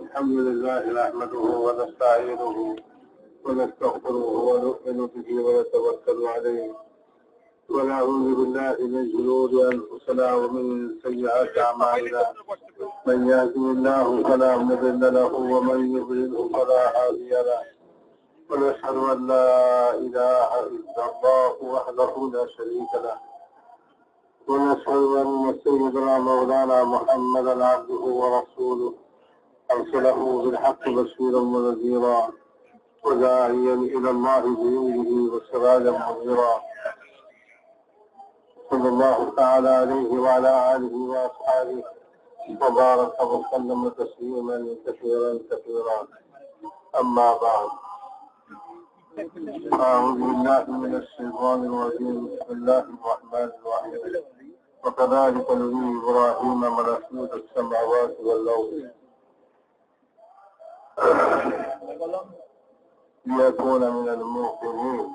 الحمد لله نحمده ونستعينه ونستغفره ونؤمن به ونتوكل عليه. ونعوذ بالله من شرور أنفسنا ومن سيئات أعمالنا. من يهده الله فلا مضل له ومن يضلله فلا هادي له. ونشهد أن لا إله إلا الله وحده لا شريك له. ونشهد أن سيدنا مولانا محمدا عبده ورسوله. ارسله بالحق بشيرا ونذيرا وداعيا إلى الله بإذنه وسراجا منيرا. صلى الله تعالى عليه وعلى آله وأصحابه وبارك وسلم تسليما كثيرا كثيرا. أما بعد أعوذ بالله من الشيطان الرجيم. بسم الله الرحمن الرحيم. وكذلك نري إبراهيم ملكوت السماوات والأرض. ليكون من الموقنين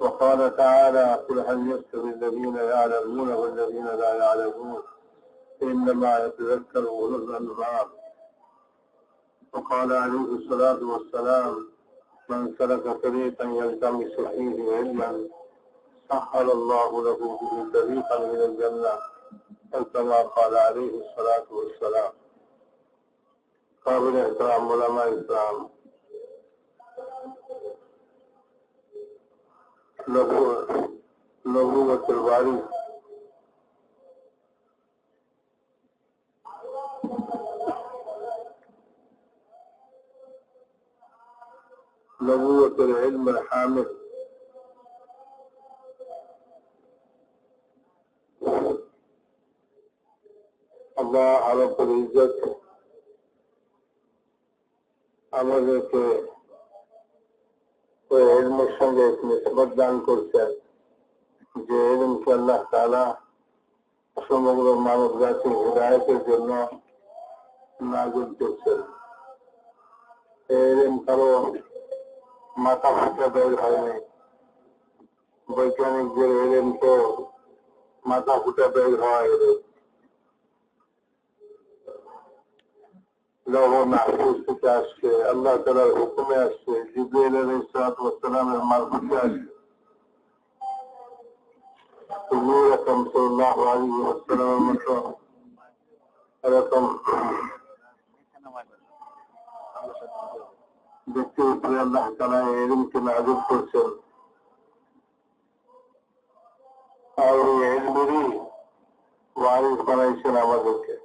وقال تعالى قل هل يستوي الذين يعلمون والذين لا يعلمون؟ إنما يتذكر أولو الألباب. وقال عليه الصلاة والسلام من سلك طريقا يلتمس فيه علما سهل الله له به طريقا من الجنة أو كما قال عليه الصلاة والسلام. قابل احترام علماء اسلام. نبوة الباري نبوة العلم الحامل الله على كل عزته আমাদেরকে এলমের সঙ্গে নিসবত দান করছেন যে এলমকে আল্লাহ তালা সমগ্র মানব জাতির হৃদায়তের জন্য নাগুল করছেন। এলম কারও মাথা ফাটা বের হয়নি। বৈজ্ঞানিকদের এলেন তো মাথা ফুটা বের হয়। لوح محفوظ سے پیاش کے اللہ تعالیٰ حکم آج کے جبریل علیہ السلام وسلم ہمارے کو پیاش کے حضور صلی اللہ علیہ وسلم رقم دیکھتے ہوئے اللہ تعالیٰ علم کے نازل پر سے اور علم بھی وارث بنائش نامہ دیکھے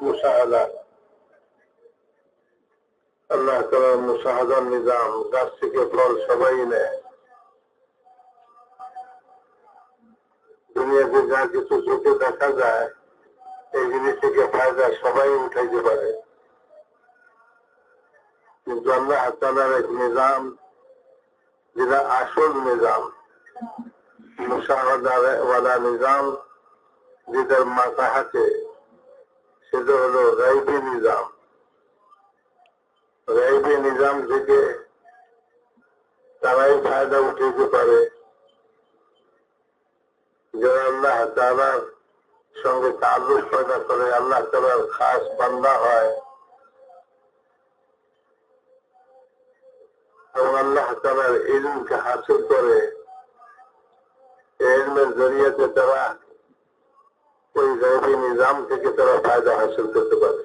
মুসাহাদা আল্লাহ তালার মুসাহাদার নিজাম গাছ থেকে ফল সবাই নেয়। দুনিয়াতে যা কিছু চোখে দেখা যায়, এই জিনিস থেকে ফায়দা সবাই উঠাইতে পারে। কিন্তু আল্লাহ তালার এক নিজাম, যেটা আসল নিজাম মুসাহাদাওয়ালা নিজাম, যেটার মাথা হাতে সেটা হলো রাইবি নিজাম রাইবি নিজাম থেকে তারাই ফায়দা উঠাইতে পারে। যারা আল্লাহ তালার সঙ্গে তাল্লুক পয়দা করে, আল্লাহ তালার খাস বান্দা হয়। এবং আল্লাহ তালার ইলমকে হাসিল করে। এলমের জরিয়াতে তারা গাইবী নিজাম থেকে তারা ফায়দা হাসিল করতে পারে।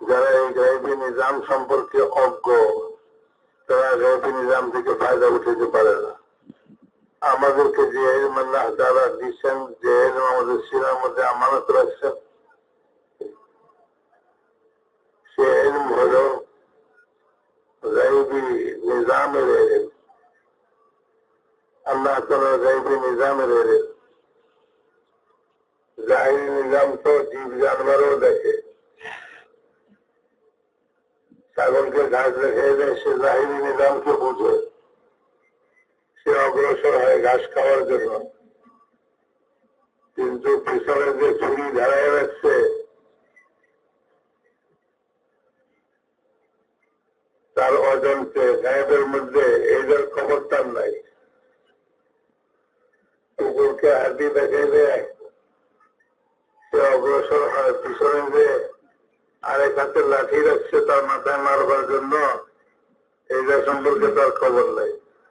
যারা এই গাইবী নিজাম সম্পর্কে অজ্ঞ, তারা গাইবী নিজাম থেকে ফায়দা উঠাতে পারে না। আমাদেরকে যে আল্লাহ তারা দিচ্ছেন যে আমাদের শিরার মধ্যে আমানত রাখছেন, সে এলম হল গাইবী নিজামের এলম। আল্লাহ তালা গাইবে নিজামের এলে জাহিরি নিজাম তো জীব জানোয়ারও দেখে। ছাগলকে ঘাস রেখে দেয় সে জাহিরি নিজামকে বুঝে। সে অগ্রসর হয় ঘাস খাওয়ার জন্য। কিন্তু পিছনে যে ছুরি ধারায় রাখছে, তার অজন্তে গায়েবের মধ্যে এইদের খবর তার নাই। হাতি দেখে দেয় সে অগ্রসর হয়। পিছনে যে আরেক হাতে লাঠি রাখছে তার মাথায় মারবার জন্য এইটা সম্পর্কে তার খবর নাই।